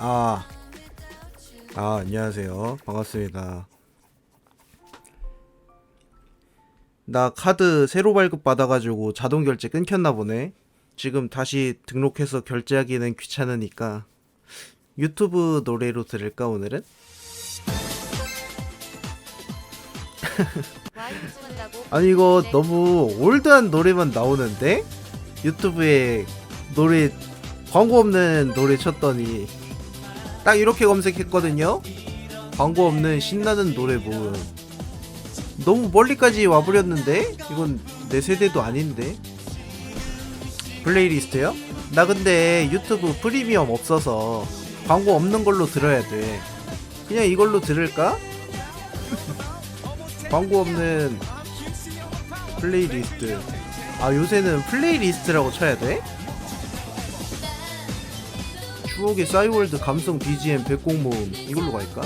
아, 아, 안녕하세요. 반갑습니다. 나 카드 새로 발급 받아가지고 자동 결제 끊겼나 보네. 지금 다시 등록해서 결제하기는 귀찮으니까 유튜브 노래로 들을까 오늘은? 아니 이거 너무 올드한 노래만 나오는데 유튜브에 노래 광고 없는 노래 쳤더니 딱 이렇게 검색했거든요. 광고 없는 신나는 노래 모음. 너무 멀리까지 와버렸는데 이건 내 세대도 아닌데. 플레이리스트요? 나 근데 유튜브 프리미엄 없어서 광고 없는 걸로 들어야 돼. 그냥 이걸로 들을까? 광고 없는 플레이리스트. 아 요새는 플레이리스트라고 쳐야 돼? 추억의 싸이월드 감성 BGM 백곡 모음 이걸로 갈까?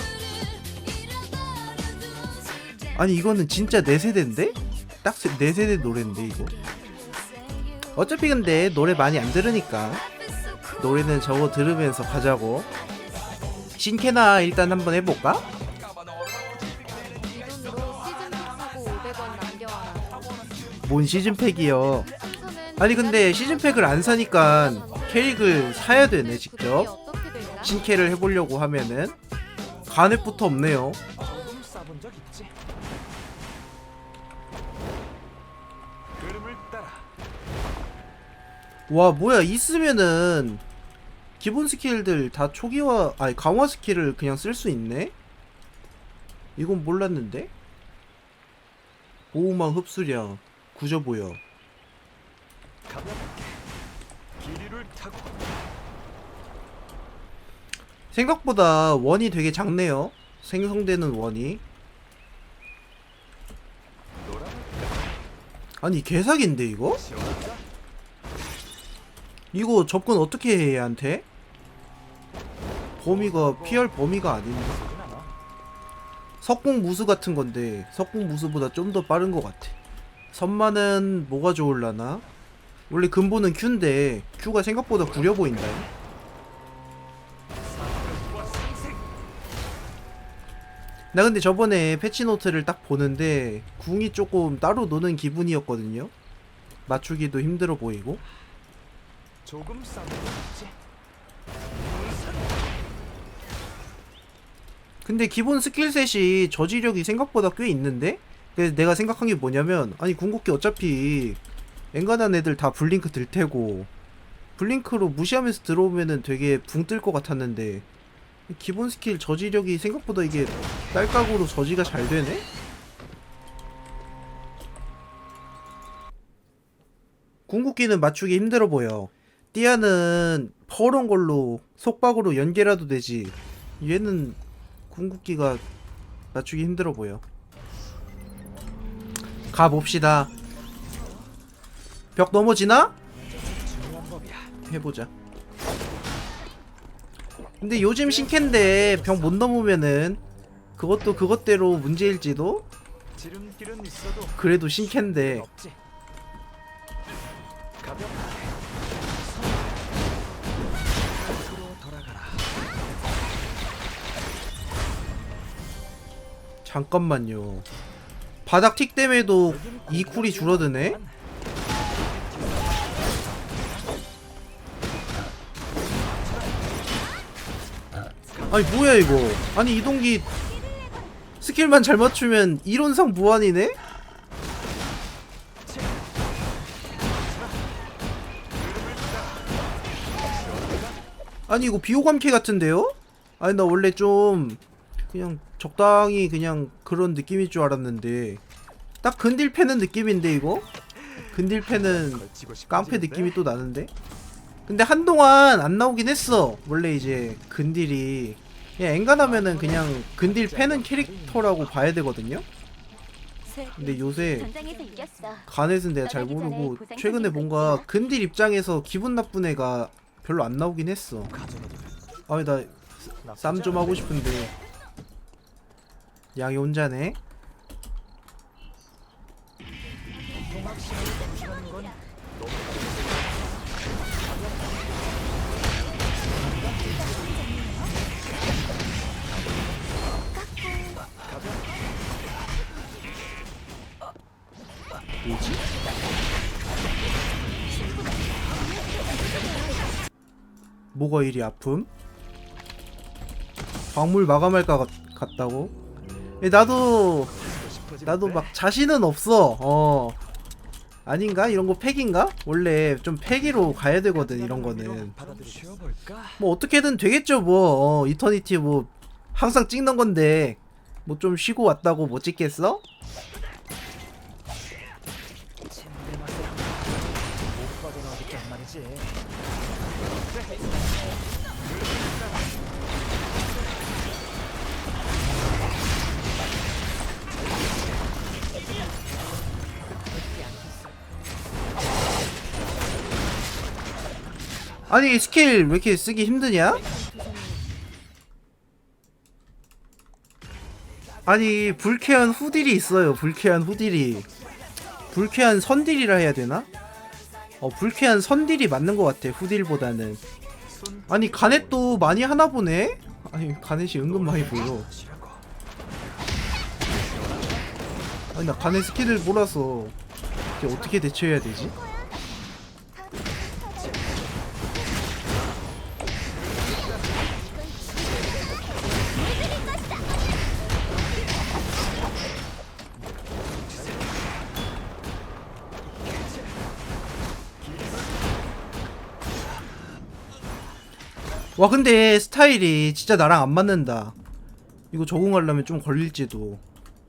아니 이거는 진짜 내 세대인데? 딱 내 세대 노래인데 이거 어차피 근데 노래 많이 안 들으니까 노래는 저거 들으면서 가자고 신캐나 일단 한번 해볼까? 이 돈으로 시즌 사고 500원 남겨와라. 뭔 시즌팩이요 아니 근데 시즌팩을 안 사니까 캐릭을 사야 되네 직접? 신캐를 해보려고 하면은 간획부터 없네요 와 뭐야 있으면은 기본 스킬들 다 초기화 아니 강화 스킬을 그냥 쓸 수 있네? 이건 몰랐는데? 보호막 흡수량 구조 보여 가볍게 길이를 타고 생각보다 원이 되게 작네요 생성되는 원이 아니 개사기인데 이거? 이거 접근 어떻게 해 얘한테? 범위가 피할 범위가 아닌데 석궁 무수 같은 건데 석궁 무수보다 좀 더 빠른 것 같아. 선마는 뭐가 좋을라나? 원래 근본은 Q인데 Q가 생각보다 구려 보인다. 나 근데 저번에 패치노트를 딱 보는데 궁이 조금 따로 노는 기분이었거든요. 맞추기도 힘들어 보이고. 조금. 근데 기본 스킬셋이 저지력이 생각보다 꽤 있는데? 그래서 내가 생각한 게 뭐냐면 아니 궁극기 어차피 엔간한 애들 다 블링크 들 테고 블링크로 무시하면서 들어오면은 되게 붕 뜰 것 같았는데 기본 스킬 저지력이 생각보다 이게 딸깍으로 저지가 잘 되네? 궁극기는 맞추기 힘들어 보여 띠아는 퍼런 걸로 속박으로 연계라도 되지 얘는 궁극기가 맞추기 힘들어 보여. 가봅시다. 벽 넘어지나? 해보자. 근데 요즘 신캔데 벽 못 넘으면은 그것도 그것대로 문제일지도? 그래도 신캔데. 잠깐만요. 바닥 틱 때문에도 이 쿨이 줄어드네? 아니 뭐야 이거 아니 이동기 스킬만 잘 맞추면 이론상 무한이네? 아니 이거 비호감캐 같은데요? 아니 나 원래 좀 그냥 적당히 그냥 그런 느낌일 줄 알았는데 딱 근딜 패는 느낌인데 이거? 근딜 패는? 깡패 느낌이 또 나는데? 근데 한동안 안 나오긴 했어. 원래 이제 근딜이 그냥 엔간하면은 그냥 근딜 패는 캐릭터라고 봐야 되거든요. 근데 요새. 간넷은 내가 잘 모르고 최근에 뭔가 근딜 입장에서 기분 나쁜 애가 별로 안 나오긴 했어. 아니 나 나쁘지 쌈좀 하고. 싶은데 양이 혼자네. 뭐가 이리 아픔? 광물 마감할까 같, 같다고? 나도 나도 막 자신은 없어 어 아닌가? 이런 거 팩인가? 원래 좀 팩이로 가야 되거든 이런 거는 뭐 어떻게든 되겠죠 뭐 어, 이터니티 뭐 항상 찍는 건데 뭐 좀 쉬고 왔다고 못 찍겠어? 아니 스킬 왜 이렇게 쓰기 힘드냐? 아니 불쾌한 후딜이 있어요 불쾌한 후딜이 불쾌한 선딜이라 해야 되나? 어 불쾌한 선딜이 맞는 것 같아 후딜보다는 손 아니 가넷도 많이 하나 보네? 아니 가넷이 은근 많이 보여. 아니 나 가넷 스킬을 이게 어떻게 대처해야 되지? 와 근데 스타일이 진짜 나랑 안 맞는다 이거 적응하려면 좀 걸릴지도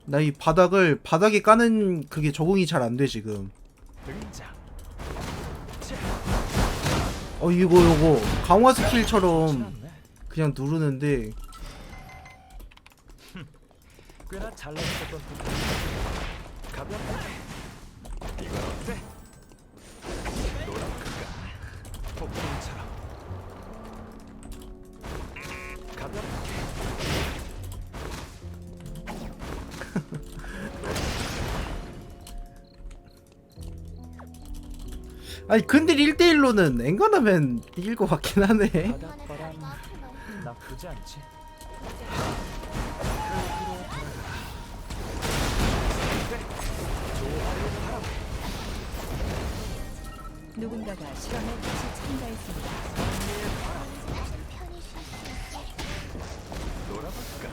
나 이 바닥을 바닥에 까는 그게 적응이 잘 안 돼 지금. 어 이거 요거 강화 스킬처럼. 그냥 누르는데 꽤나 잘 나왔던 듯. 가볍게. 이건 어때? 노랗을까? 폭풍처 아니 근데 1대1로는 엔간하면 이길 것 같긴 하네 바닷바람 나쁘지 않지. 누군가가 실험에 다시 참가했습니다.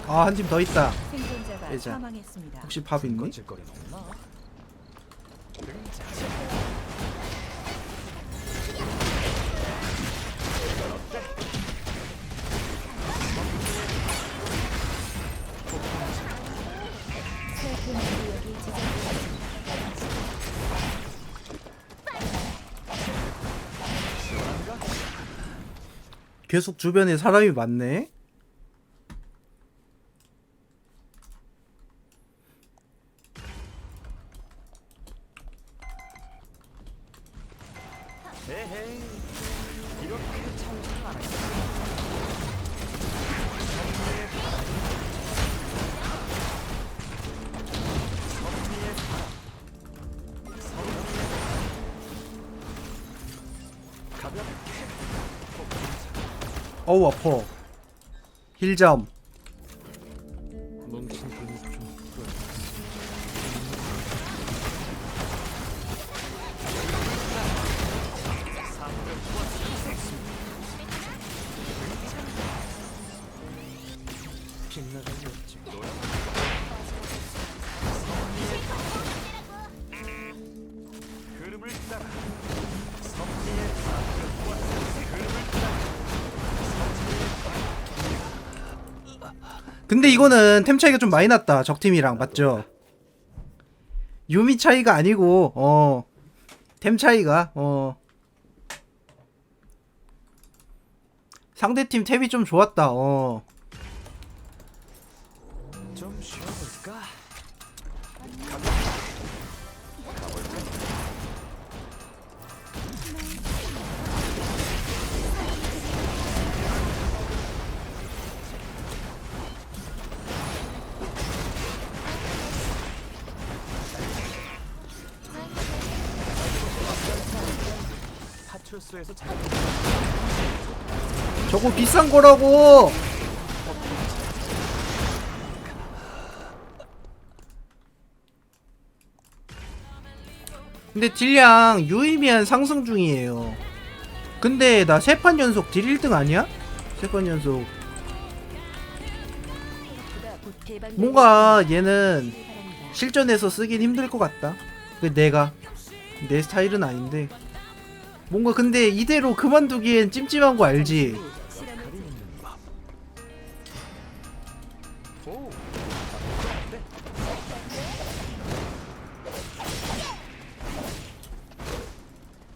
아 한 팀 더 있다 생존자가 예자. 사망했습니다. 혹시 밥 있니? 거칠거리는 없나? 등장. 계속 주변에 사람이 많네 어우 아파. 힐점 이거는 템 차이가 좀 많이 났다 적팀이랑. 맞죠? 유미 차이가 아니고 어 템 차이가 어. 상대팀 템이 좀 좋았다 어 좀 쉬어 파출소에서 잘 저거 비싼 거라고 근데 딜량 유의미한 상승 중이에요 근데 나 세 판 연속 딜 1등 아니야? 세 판 연속 뭔가 얘는. 실전에서 쓰긴 힘들 것 같다. 그 내가 내 스타일은 아닌데 뭔가 근데 이대로 그만두기엔 찜찜한 거 알지?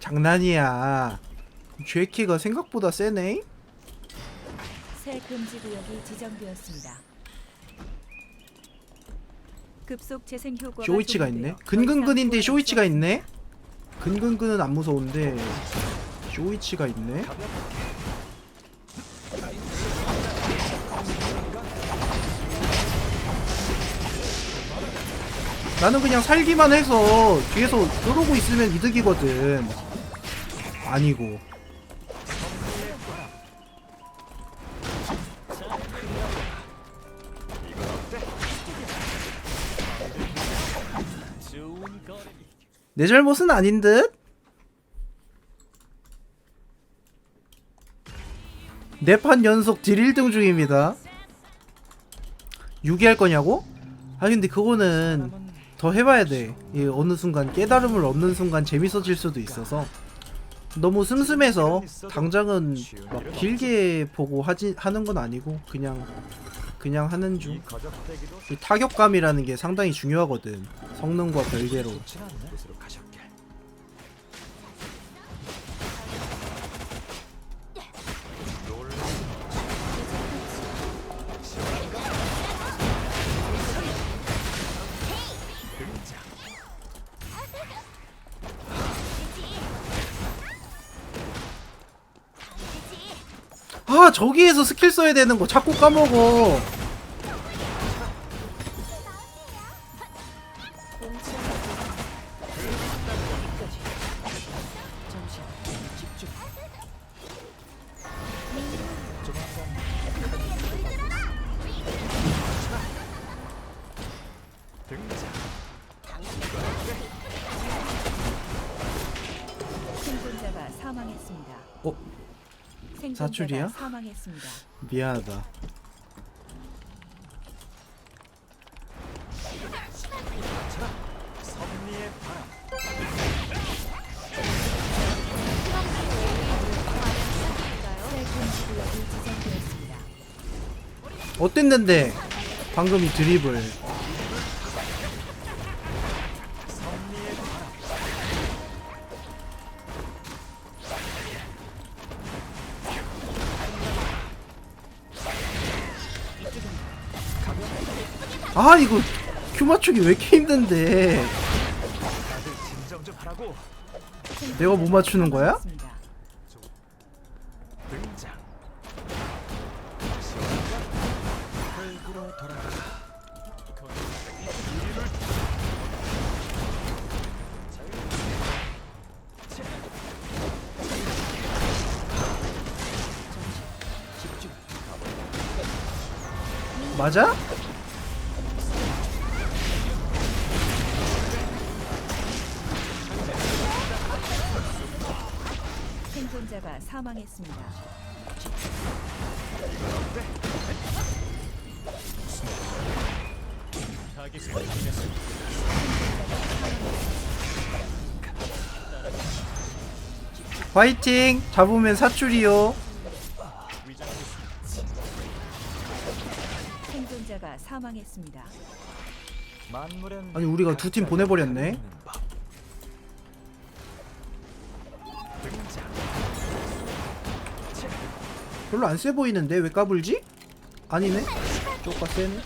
장난이야. 죄키가 생각보다 세네. 새 금지 구역이 지정되었습니다. 급속 재생 효과가 쇼이치가 적용되어 있네. 근근근인데 쇼이치가 있네. 근근근은 안 무서운데 쇼이치가 있네. 나는 그냥 살기만 해서 뒤에서 이러고 있으면 이득이거든. 아니고. 내 잘못은 아닌 듯? 네판 연속 딜 1등 중입니다. 6위 할 거냐고? 아 근데 그거는 더 해봐야 돼. 이 어느 순간 깨달음을 얻는 순간 재밌어질 수도 있어서 너무 슴슴해서 당장은 막 길게 보고 하지 하는 건 아니고 그냥 그냥 하는 이 중. 이 타격감이라는 게 상당히 중요하거든. 성능과 별개로. 저기에서 스킬 써야 되는 거 자꾸 까먹어. 생존자가 사출이야? 사망했습니다. 미안하다. 섭리의 바람. 새 금지 구역이 지정되었습니다. 어땠는데? 방금 이 드리블. 아 이거 큐 맞추기 왜 이렇게 힘든데? 내가 못 맞추는 거야? 맞아? 사망했습니다. 타깃을. 화이팅! 잡으면 사출이요. 생존자가 사망했습니다. 만물은 아니, 우리가 두팀 각자의 보내버렸네. 등장. 별로 안 세 보이는데 왜 까불지? 아니네. 쪼까 세네.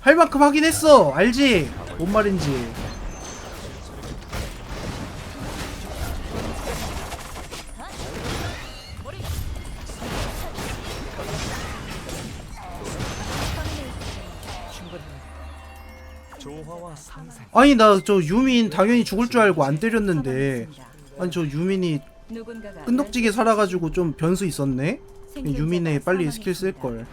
할 만큼 하긴 했어. 알지? 뭔 말인지. 아니 나 저 유민 당연히 죽을 줄 알고 안 때렸는데. 아니 저 유민이 끈덕지게 살아가지고 좀 변수 있었네? 유민에 빨리 스킬. 쓸걸.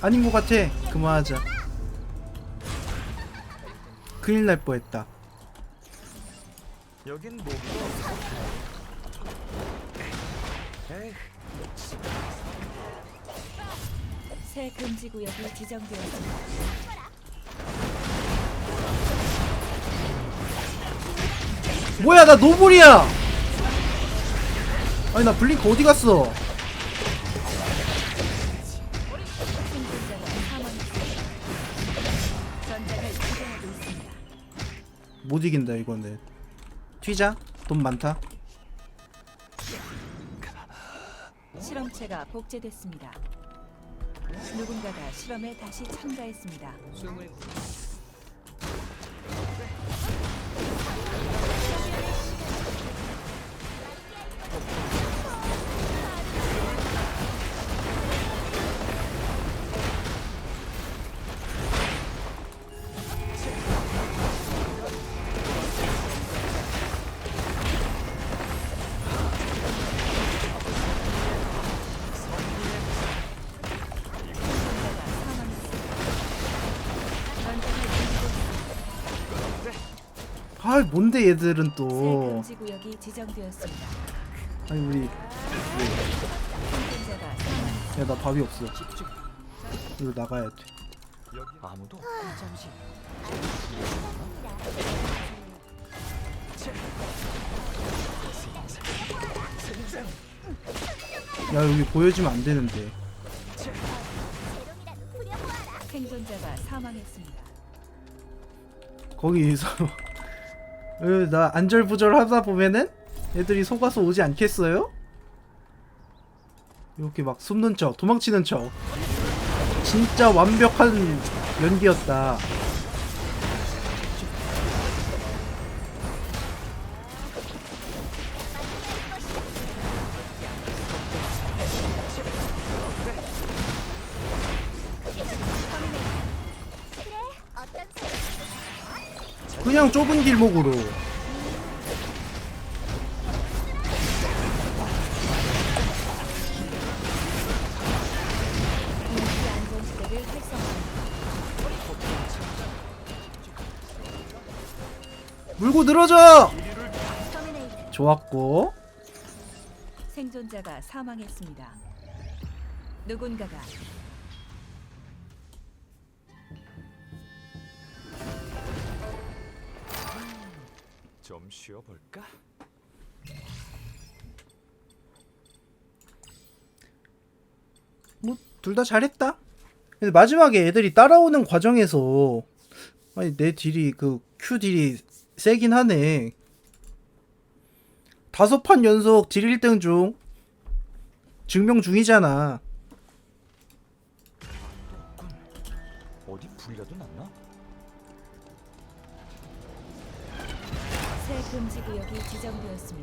아닌 것 같아. 그만하자. 큰일 날 뻔했다 여긴 에이, 새 금지 구역이 지정되었습니다. 뭐야 나 노블이야 아니 나 블링크 어디 갔어 생존자가 사망했습니다. 전장을 지배하고 있습니다. 못 이긴다 이거는 튀자 돈 많다 실험체가 복제됐습니다. 누군가가 실험에 다시 참가했습니다. 생존자가 뭔데 얘들은 새또 금지 구역이 지정되었습니다. 아니 우리 생존자가 사망했습니다. 야나 밥이 없어 이거 나가야 돼 여기 아무도 잠시 야 여기 보여주면 안 되는데 생존자가 사망했습니다. 거기서 으, 나 안절부절 하다 보면은 애들이 속아서 오지 않겠어요? 이렇게 막 숨는 척 도망치는 척 진짜 완벽한 연기였다 그냥 좁은 길목으로. 물고 늘어져 좋았고 생존자가 사망했습니다. 누군가가 좀 쉬어볼까? 뭐 둘 다 잘했다. 근데 마지막에 애들이 따라오는 과정에서 아니 내 딜이 그 Q 딜이 세긴 하네. 다섯 판 연속 딜 1등 중 증명 중이잖아. 지정되었습니다.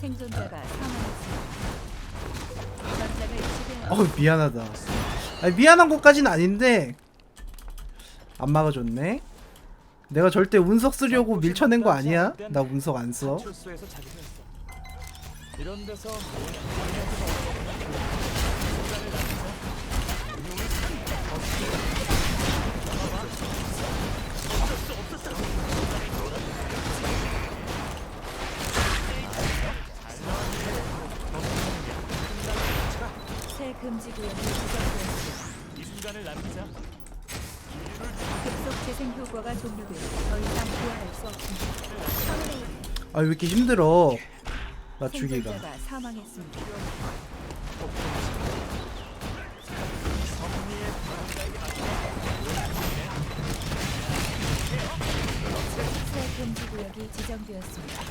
생존자가 사망했습니다. 전장을 지배하고 어 미안하다. 아니, 미안한 것까진 아닌데 안 막아줬네. 내가 절대 운석 쓰려고 밀쳐낸 거 아니야? 나 운석 안 써. 출소해서 자기도 했어 이런 데서 새 금지 구역이 지정되었습니다. 이 순간을 남기자 급속 재생 효과가 종료되어 더 이상 부활할 수 없습니다. 아 왜 이렇게 힘들어 맞추기가 생존자가 사망했습니다. 새 금지 구역이 지정되었습니다.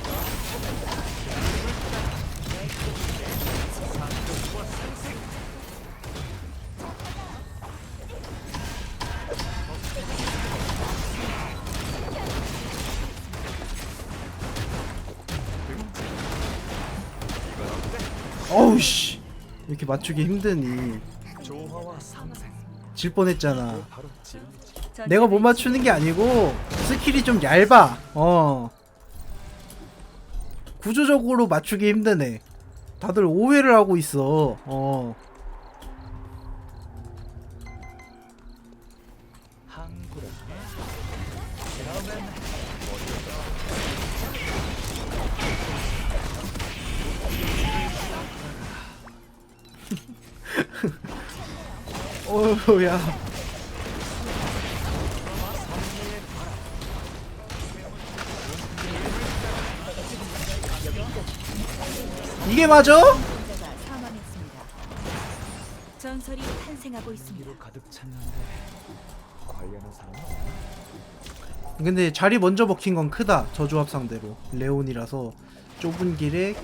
이렇게 맞추기 힘드니 질 뻔했잖아. 내가 못 맞추는 게 아니고 스킬이 좀 얇아. 어. 구조적으로 맞추기 힘드네. 다들 오해를 하고 있어. 어 어우야 이게 맞아? 사망했습니다. 전설이 탄생하고 있습니다. 이로 가득 찼는데 관리하는 사람은 없나? 근데 자리 먼저 먹힌 건 크다 저 조합 상대로 레온이라서 좁은 길에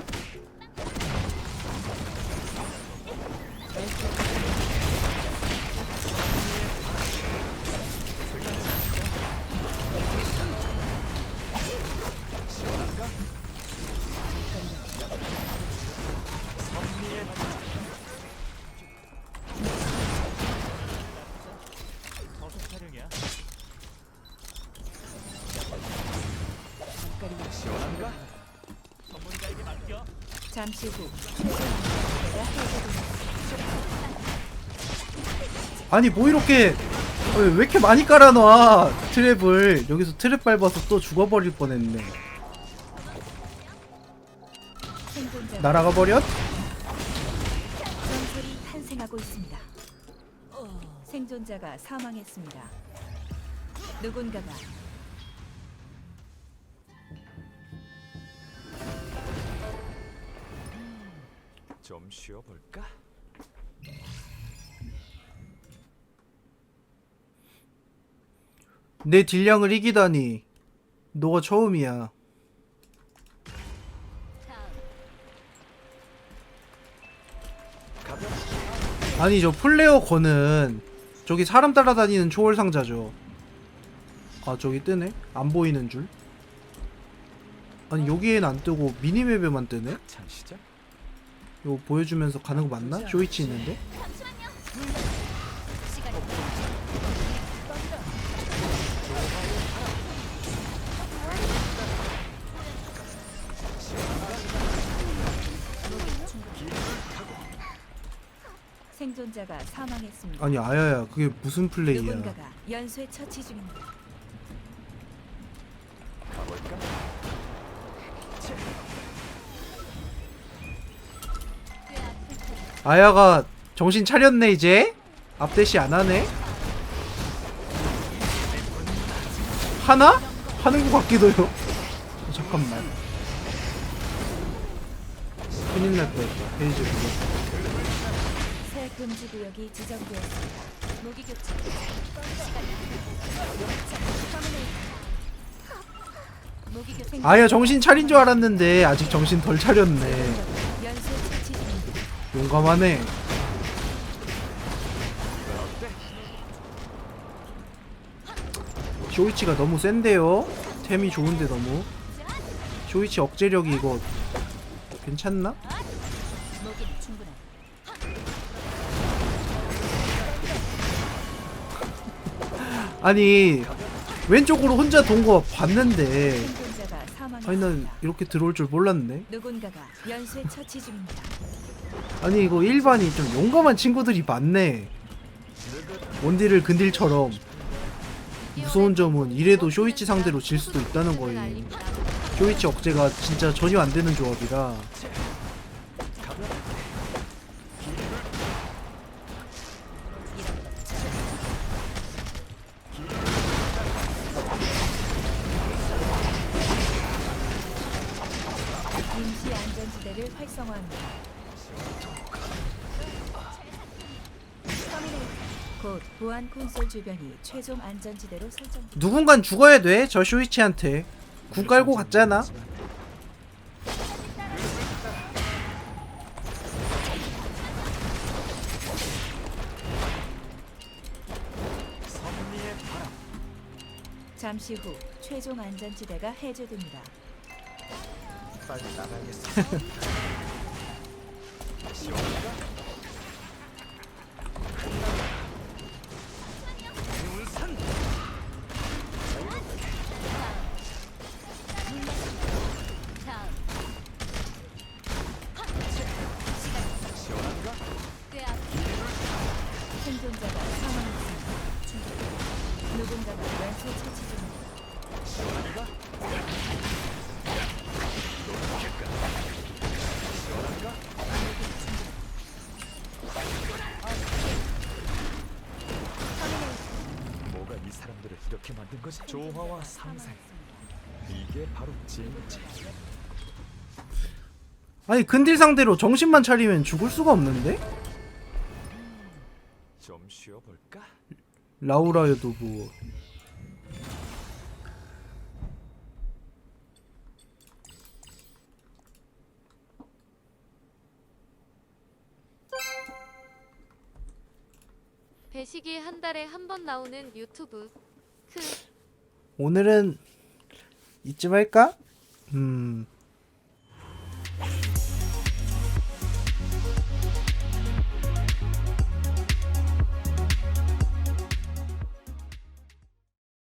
잠시 후 최종. 아니 뭐 이렇게 어, 왜 이렇게 많이 깔아놔 트랩을 여기서 트랩 밟아서 또 죽어버릴 뻔했네 날아가 버렸? 전설이 탄생하고 있습니다. 생존자가 사망했습니다. 누군가가 쉬어볼까? 내 딜량을 이기다니 너가 처음이야 아니 저 플레어 거는 저기 사람 따라다니는 초월 상자죠 아 저기 뜨네? 안 보이는 줄 아니 여기에는 안 뜨고 미니맵에만 뜨네? 이거 보여주면서 가는 거 맞나? 쇼이치 있는데? 생존자가 사망했습니다. 아니 아야야 그게 무슨 플레이야 누군가가 연쇄 처치 중입니다. 가볼까? 아야가 정신 차렸네 이제 앞대시 안 하네 하나? 하는 것 같기도요 어, 잠깐만 큰일 날 뻔했다 페이지 새 금지 구역이 지정되었습니다. 교체. 아야 정신 차린 줄 알았는데 아직 정신 덜 차렸네. 용감하네 쇼이치가 너무 센데요 템이 좋은데 너무 쇼이치 억제력이 이거 괜찮나? 아니 왼쪽으로 혼자 돈 거 봤는데 아니. 난 이렇게 들어올 줄 몰랐네 누군가가 연쇄 처치 중입니다. 아니 이거 일반이 좀 용감한 친구들이 많네. 원딜을 근딜처럼. 무서운 점은 이래도 쇼이치 상대로 질 수도 있다는 거예요 쇼이치 억제가 진짜 전혀 안 되는 조합이라 콘솔 주변이 최종 안전지대로 설정. 누군간 죽어야 돼. 저 쇼이치한테. 군 깔고 갔잖아. 잠시 후 최종 안전지대가 해제됩니다. 빨리 나가야겠어. 사람들을 이렇게 만든 거지? 조화와 상생 이게 바로 진짜 아니 근딜 상대로 정신만 차리면 죽을 수가 없는데? 좀 쉬어볼까? 라우라 여도 뭐 배식이 한 달에 한 번 나오는 유튜브. 크. 오늘은 이쯤 할까? 음